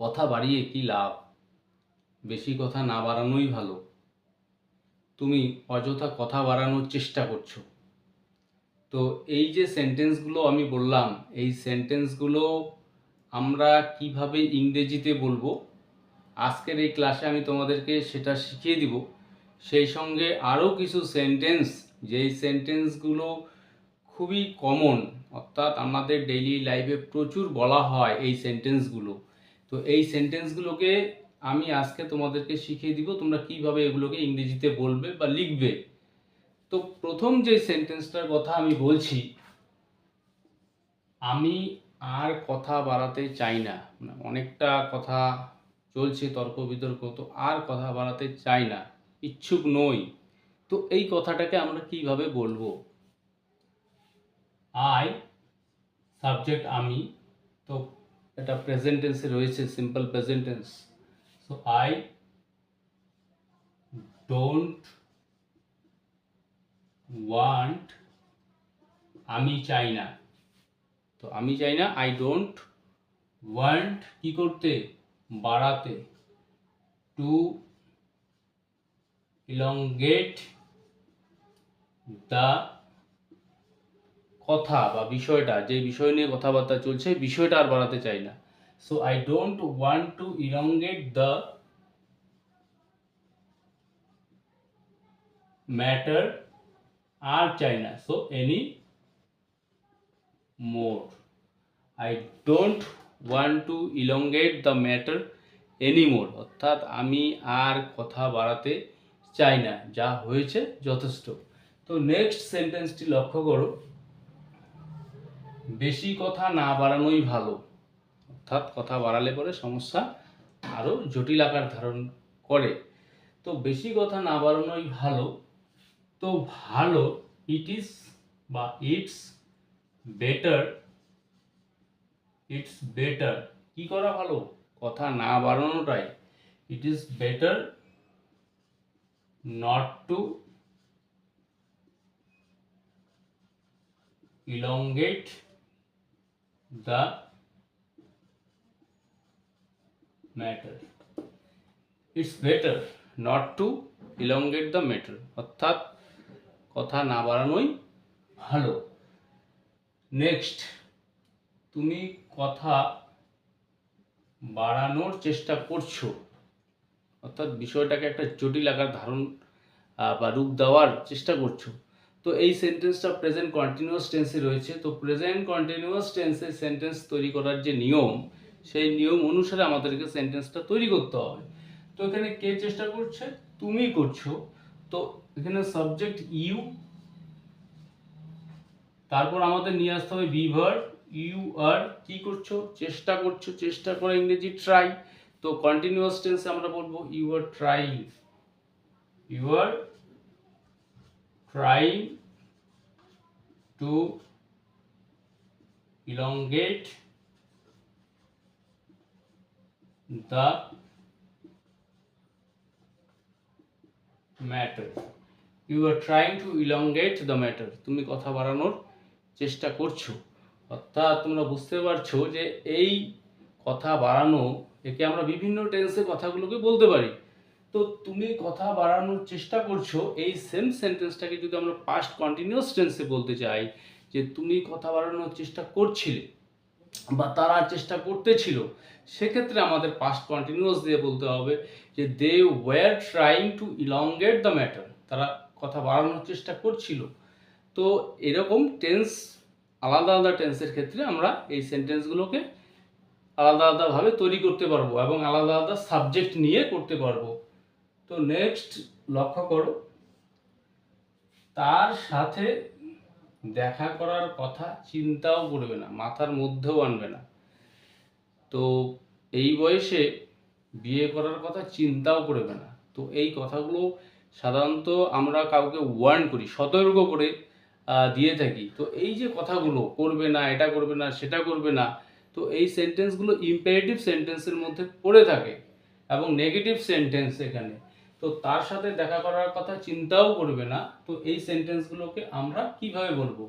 কথা বাড়িয়ে কি লাভ? বেশি কথা না বাড়ানোই ভালো। তুমি অযথা কথা বাড়ানোর চেষ্টা করছ। তো এই যে সেন্টেন্সগুলো আমি বললাম, এই সেন্টেন্সগুলো আমরা কীভাবে ইংরেজিতে বলব? আজকের এই ক্লাসে আমি তোমাদেরকে সেটা শিখিয়ে দিব। সেই সঙ্গে আরও কিছু সেন্টেন্স, যেই সেন্টেন্সগুলো খুবই কমন, অর্থাৎ আমাদের ডেইলি লাইফে প্রচুর বলা হয় এই সেন্টেন্সগুলো। তো এই সেন্টেন্সগুলোকে আমি আজকে তোমাদেরকে শিখিয়ে দিব, তোমরা কীভাবে এগুলোকে ইংরেজিতে বলবে বা লিখবে। তো প্রথম যে সেন্টেন্সটার কথা আমি বলছি, আমি আর কথা বাড়াতে চাই না। মানে অনেকটা কথা চলছে, তর্ক বিতর্ক, তো আর কথা বাড়াতে চাই না, ইচ্ছুক নই। তো এই কথাটাকে আমরা কীভাবে বলব? আই সাবজেক্ট আমি, তো এটা প্রেজেন্ট টেন্সে রয়েছে simple present tense so I don't want আমি চাই না। তো আমি চাই না আই ডোন্ট ওয়ান্ট কি করতে? বাড়াতে। টু ইলংগেট দ্য কথা বা বিষয়টা, যে বিষয় নিয়ে কথাবার্তা চলছে, বিষয়টা আর বাড়াতে চাই না। So I don't want to elongate the matter আর চাই না। So any more I don't want to elongate the matter anymore অর্থাৎ আমি আর কথা বাড়াতে চাই না। যা হয়েছে, যথেষ্ট। তো নেক্সট সেন্টেন্সটি লক্ষ্য করো। বেশি কথা না বাড়ানোই ভালো। অর্থাৎ কথা বাড়ালে পরে সমস্যা আরও জটিল আকার ধারণ করে। তো বেশি কথা না বাড়ানোই ভালো। তো ভালো ইট ইজ বা ইটস বেটার ইটস বেটার কি করা ভালো? কথা না বাড়ানোটাই। It is better not to elongate the matter it's better not to elongate the matter অর্থাৎ কথা না বাড়ানোই ভালো। নেক্সট তুমি কথা বাড়ানোর চেষ্টা করছ। অর্থাৎ বিষয়টাকে একটা জটিল আকার ধারণ বা রূপ দেওয়ার চেষ্টা করছ। তো এই সেন্টেন্সটা প্রেজেন্ট কন্টিনিউয়াস টেন্সে রয়েছে। তো প্রেজেন্ট কন্টিনিউয়াস টেন্সে সেন্টেন্স তৈরি করার যে নিয়ম, সেই নিয়ম অনুসারে আমাদেরকে সেন্টেন্সটা তৈরি করতে হবে। তো এখানে কে চেষ্টা করছে? তুমি করছ। তো এখানে সাবজেক্ট ইউ তারপর আমাদের নিয়ে আসতে হবে বিভার ইউ আর কি করছ? চেষ্টা করছ, চেষ্টা করে ইংরেজি ট্রাই তো কন্টিনিউয়াস টেন্সে আমরা বলব you are trying you are trying to elongate the matter. You are trying to elongate the matter. তুমি কথা বাড়ানোর চেষ্টা করছ। অর্থাৎ তোমরা বুঝতে পারছ যে এই কথা বাড়ানো, একে আমরা বিভিন্ন টেন্সে কথাগুলোকে বলতে পারি। তো তুমি কথা বাড়ানোর চেষ্টা করছ, এই সেম সেন্টেন্সটাকে যদি আমরা পাস্ট কন্টিনিউয়াস টেন্সে বলতে চাই, যে তুমি কথা বাড়ানোর চেষ্টা করছিলে বা তারা চেষ্টা করতেছিল, সেক্ষেত্রে আমাদের পাস্ট কন্টিনিউয়াস দিয়ে বলতে হবে যে they were trying to elongate the matter তারা কথা বাড়ানোর চেষ্টা করছিল। তো এরকম টেন্স আলাদা আলাদা টেন্সের ক্ষেত্রে আমরা এই সেন্টেন্সগুলোকে আলাদা আলাদাভাবে তৈরি করতে পারব এবং আলাদা আলাদা সাবজেক্ট নিয়ে করতে পারব। তো নেক্সট লক্ষ্য করো, তার সাথে দেখা করার কথা চিন্তাও করবে না, মাথার মধ্যেও আনবে না। তো এই বয়সে বিয়ে করার কথা চিন্তাও করবে না। তো এই কথাগুলো সাধারণত আমরা কাউকে ওয়ার্ন করি, সতর্ক করে দিয়ে থাকি। তো এই যে কথাগুলো, করবে না, এটা করবে না, সেটা করবে না, তো এই সেন্টেন্সগুলো ইম্পারেটিভ সেন্টেন্সের মধ্যে পড়ে থাকে এবং নেগেটিভ সেন্টেন্স এখানে। তো তার সাথে দেখা করার কথা চিন্তাও করবে না। তো এই সেন্টেন্সগুলোকে আমরা কীভাবে বলব?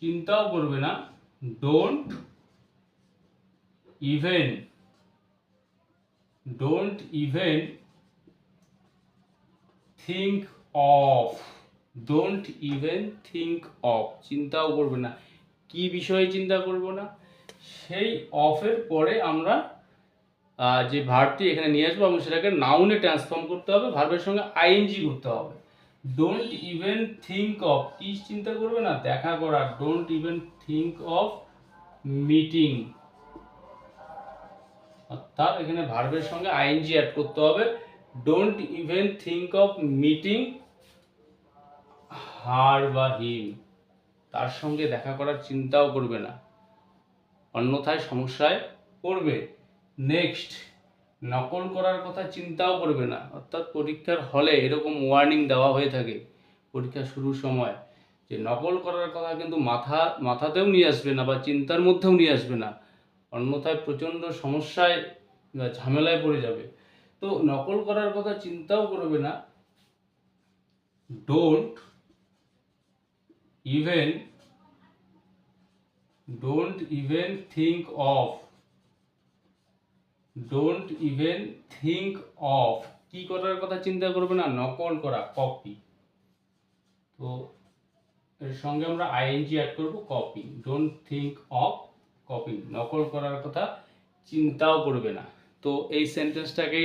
চিন্তাও করবে না। Don't even don't even think of don't even think of চিন্তাও করবে না। কি বিষয়ে চিন্তা করব না? সেই অফের পরে আমরা যে ভার্বটি এখানে নিয়ে আসব এবং সেটাকে নাউনে ট্রান্সফর্ম করতে হবে ভার্বের সঙ্গে আইএনজি করতে হবে। ডোন্ট ইভেন থিঙ্ক অফ কি চিন্তা করবে না, দেখা করা। Don't even think of meeting অর্থাৎ এখানে ভার্বের সঙ্গে আইএনজি অ্যাড করতে হবে। Don't even think of meeting her বা হিম তার সঙ্গে দেখা করার চিন্তাও করবে না। অন্যথায় সমস্যায় পড়বে। নেক্সট নকল করার কথা চিন্তাও করবে না। অর্থাৎ পরীক্ষার হলে এরকম ওয়ার্নিং দেওয়া হয়ে থাকে পরীক্ষা শুরুর সময়। যে নকল করার কথা কিন্তু মাথা, মাথাতেও নিয়ে আসবে না বা চিন্তার মধ্যেও নিয়ে আসবে না। অন্যথায় প্রচণ্ড সমস্যায় বা ঝামেলায় পড়ে যাবে। তো নকল করার কথা চিন্তাও করবে না। Don't even don't even think of don't even think of কি করার কথা চিন্তা করবে না, নকল করা কপি তো এর সঙ্গে আমরা আইএনজি অ্যাড করব copy don't think of copy নকল করার কথা চিন্তাও করবে না। তো এই সেন্টেন্সটাকে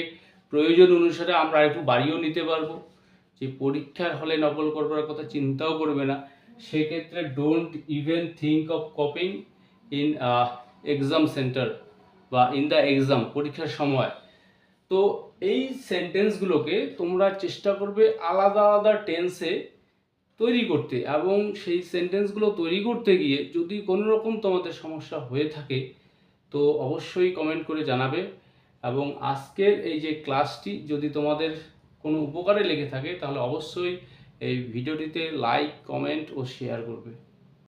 প্রয়োজন অনুসারে আমরা একটু বাড়িয়েও নিতে পারব। যে পরীক্ষার হলে নকল করবার কথা চিন্তাও করবে না। সেক্ষেত্রে don't even think of copying in exam centre বা ইন দ্য এক্সাম পরীক্ষার সময়। তো এই সেন্টেন্সগুলোকে তোমরা চেষ্টা করবে আলাদা আলাদা টেন্সে তৈরি করতে এবং সেই সেন্টেন্সগুলো তৈরি করতে গিয়ে যদি কোনো রকম তোমাদের সমস্যা হয়ে থাকে, তো অবশ্যই কমেন্ট করে জানাবে এবং আজকের এই যে ক্লাসটি যদি তোমাদের কোনো উপকারে লেগে থাকে, তাহলে অবশ্যই এই ভিডিওটিতে লাইক কমেন্ট ও শেয়ার করবে।